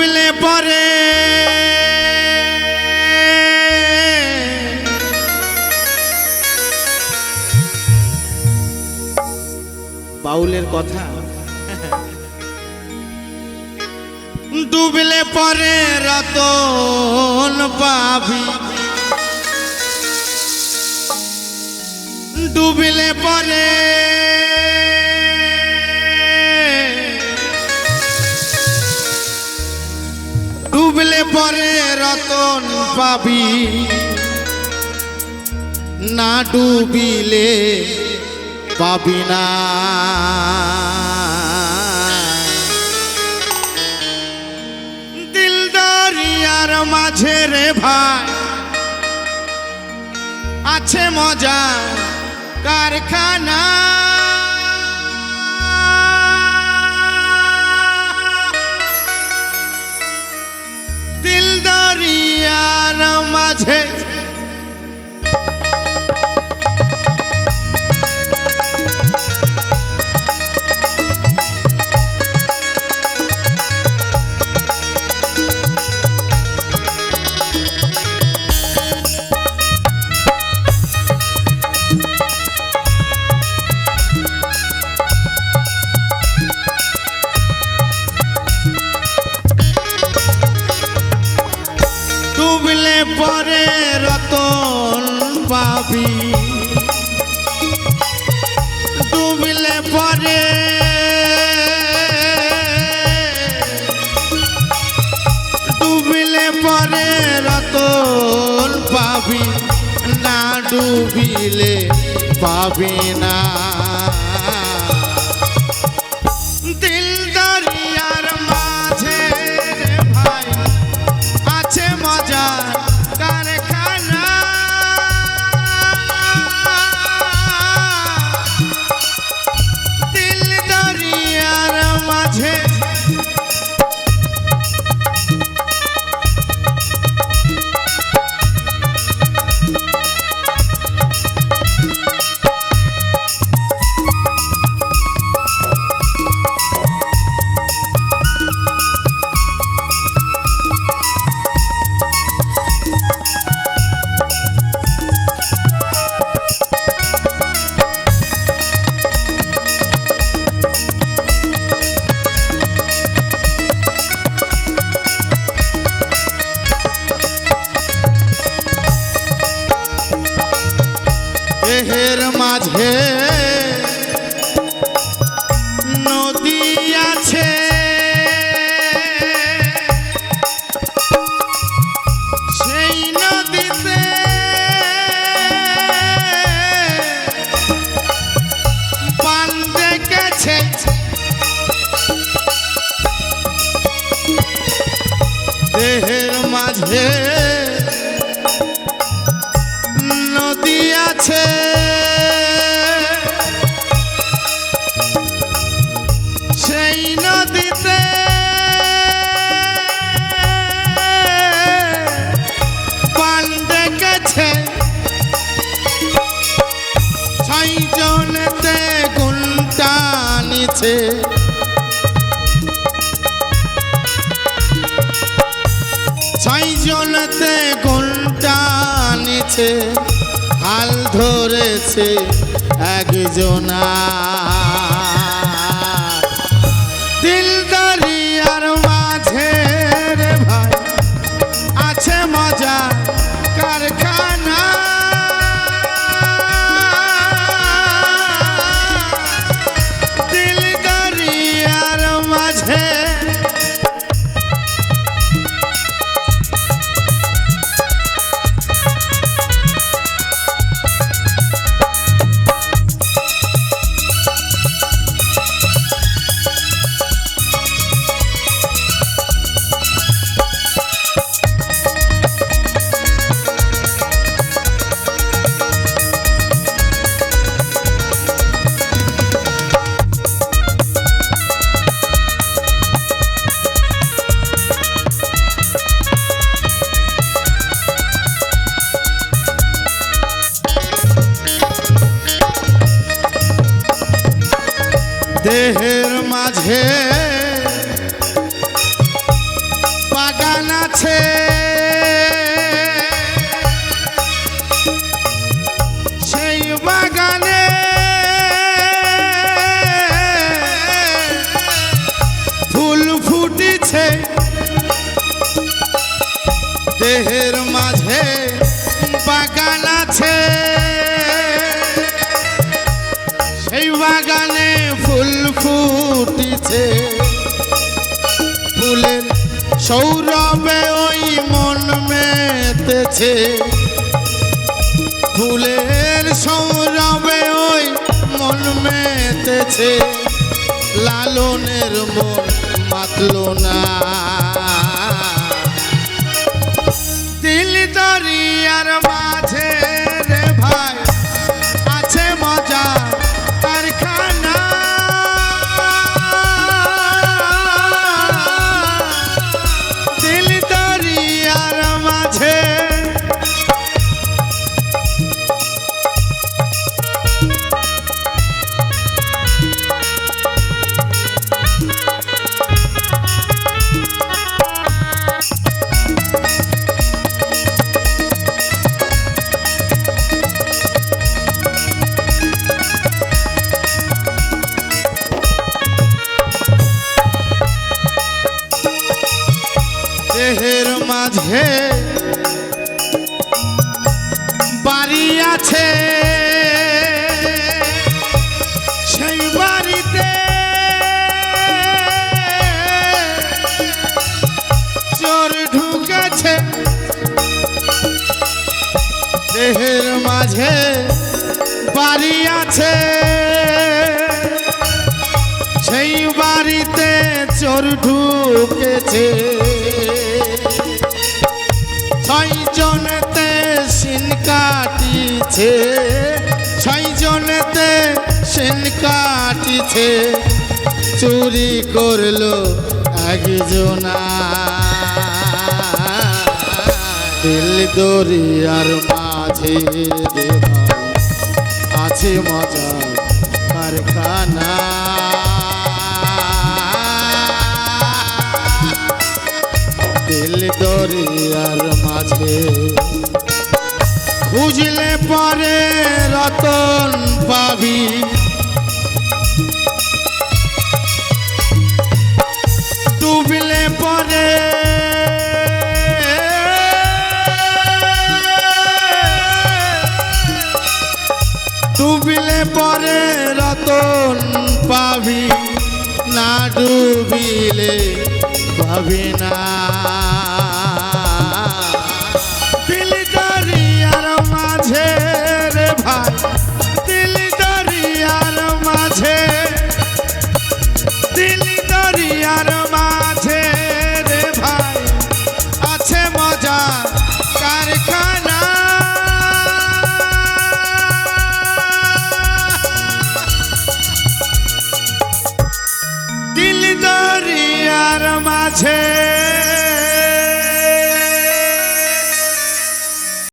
ডুবলে পরে। বাউলের কথা। ডুবলে পরে রতন পাবি ডুবলে পরে পরে রতন পাবি। না ডুবিলে পাবি না। দিলদারিয়ার মাঝে রে ভাই আছে মজা কারখানা। দিলদারিয়ার মাঝে পরে রতন পাবি। ডুবলে পরে ডুবলে পরে রতন পাবি না ডুবিলে পাবি না। দেখেছে দেহের মাঝে নদী আছে। সেই নদীতে নিছে ছয় জনেতে গুণটা নিছে হাল ধরেছে একজনা। সৌরভে ওই মন মেতেছে। ফুলের সৌরভে ওই মন মেতেছে। লালনের মন মাতল না। দিল দরিয়ার মাঝে মাঝে বাড়ি আছে। সেই বাড়িতে চোর ঢুকেছে। দেহের মাঝে বাড়ি আছে। সেই বাড়িতে চোর ঢুকেছে। ছয়জনেতে সিন কাটিছে, ছয়জনেতে সিন কাটিছে, চুরি করল একজনা। দিল দরিয়ার মাঝে আছে মজা কারখানা। দিল দরিয়ার মাঝে। খুঁজলে পরে রতন পাবি। ডুবলে পরে ডুবিলে পরে রতন পাবি। না ডুবিলে পাবি না।